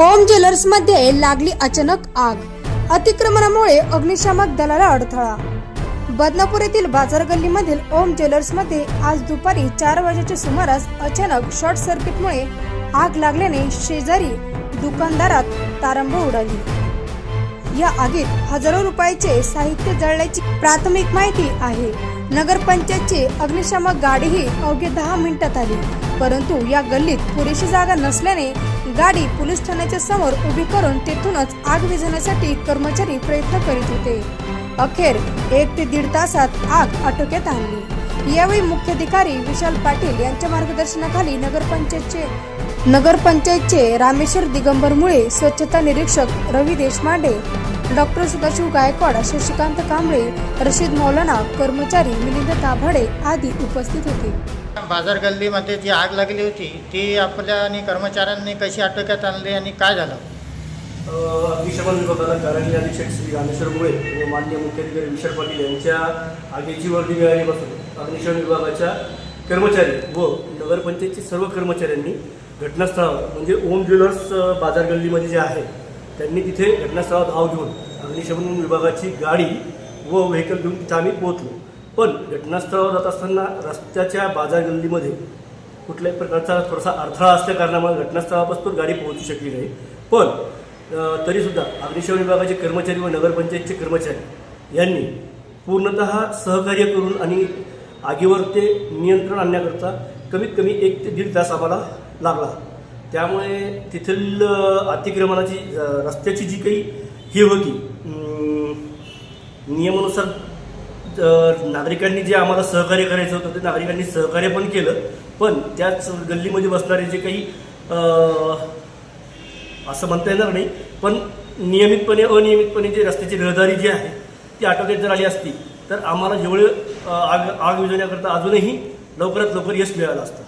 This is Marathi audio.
ओम ज्वेलर्समध्ये लागली अचानक आग. अतिक्रमणामुळे अग्निशामक दलाला अडथळा. बदनापूर येथील बाजार गल्लीमधील ओम ज्वेलर्समध्ये आज दुपारी चार वाजेच्या सुमारास अचानक शॉर्ट सर्किटमुळे आग लागल्याने शेजारी दुकानदारात तारंब उडाली. या आगीत हजारो रुपयाचे साहित्य जळल्याची प्राथमिक माहिती आहे. नगरपंचायतची अग्निशामक गाडीही अवघे दहा मिनिटात आली. परंतु या गल्लीत पुरेशी जागा नसल्याने गाडी पोलीस ठाण्याच्या समोर उभी करून तेथूनच आग विझवण्यासाठी कर्मचारी प्रयत्न करीत होते. अखेर एक ते दीड तासात आग आटोक्यात आणली. यावेळी मुख्याधिकारी विशाल पाटील यांच्या मार्गदर्शनाखाली नगरपंचायतचे नगरपंचायतचे रामेश्वर दिगंबर मुळे स्वच्छता निरीक्षक रवी देशपांडे डॉक्टर सदाशिव गायकवाड शशिकांत कांबळे रशीद मौलाना कर्मचारी मिलिंद ताभडे आदी उपस्थित होते. बाजार गल्लीमध्ये जी आग लागली होती ती आपल्या आणि कर्मचाऱ्यांनी कशी आटोक्यात आणली आणि काय झालं? अग्निशमन विभागाला कार्यालय अधीक्षक श्री रामेश्वर मुळे व मान्य मुख्याधिकारी विशाल पाटील यांच्या आगीची वर्दी मिळालीपासून अग्निशमन विभागाच्या कर्मचारी व नगरपंचायतचे सर्व कर्मचाऱ्यांनी घटनास्थळावर म्हणजे ओम ज्वेलर्स बाजार गल्लीमध्ये जे आहे त्यांनी तिथे घटनास्थळावर धाव घेऊन अग्निशमन विभागाची गाडी व व्हेकल घेऊन तिथं आम्ही पोहोचलो. पण घटनास्थळावर जात असताना रस्त्याच्या बाजार गल्लीमध्ये कुठल्याही प्रकारचा थोडासा अडथळा असल्या कारणामुळे घटनास्थळापासून गाडी पोहोचू शकली नाही. पण तरीसुद्धा अग्निशमन विभागाचे कर्मचारी व नगरपंचायतचे कर्मचारी यांनी पूर्णतः सहकार्य करून आणि आगीवर ते नियंत्रण आणण्याकरता कमीत कमी एक ते दीड तास आम्हाला लागला. त्यामुळे तिथील अतिक्रमणाची रस्त्याची जी काही ही होती नियमानुसार नागरिकांनी जे आम्हाला सहकार्य करायचं होतं ते नागरिकांनी सहकार्य पण केलं. पण त्याच गल्लीमध्ये बसणारे जे काही असं म्हणता येणार नाही पण नियमितपणे अनियमितपणे जे रस्त्याची रहदारी जी आहे ती आटोक्यात जर आली असती तर आम्हाला जेवढे आग आग विझवण्याकरता अजूनही लवकरात लवकर यश मिळालं असतं.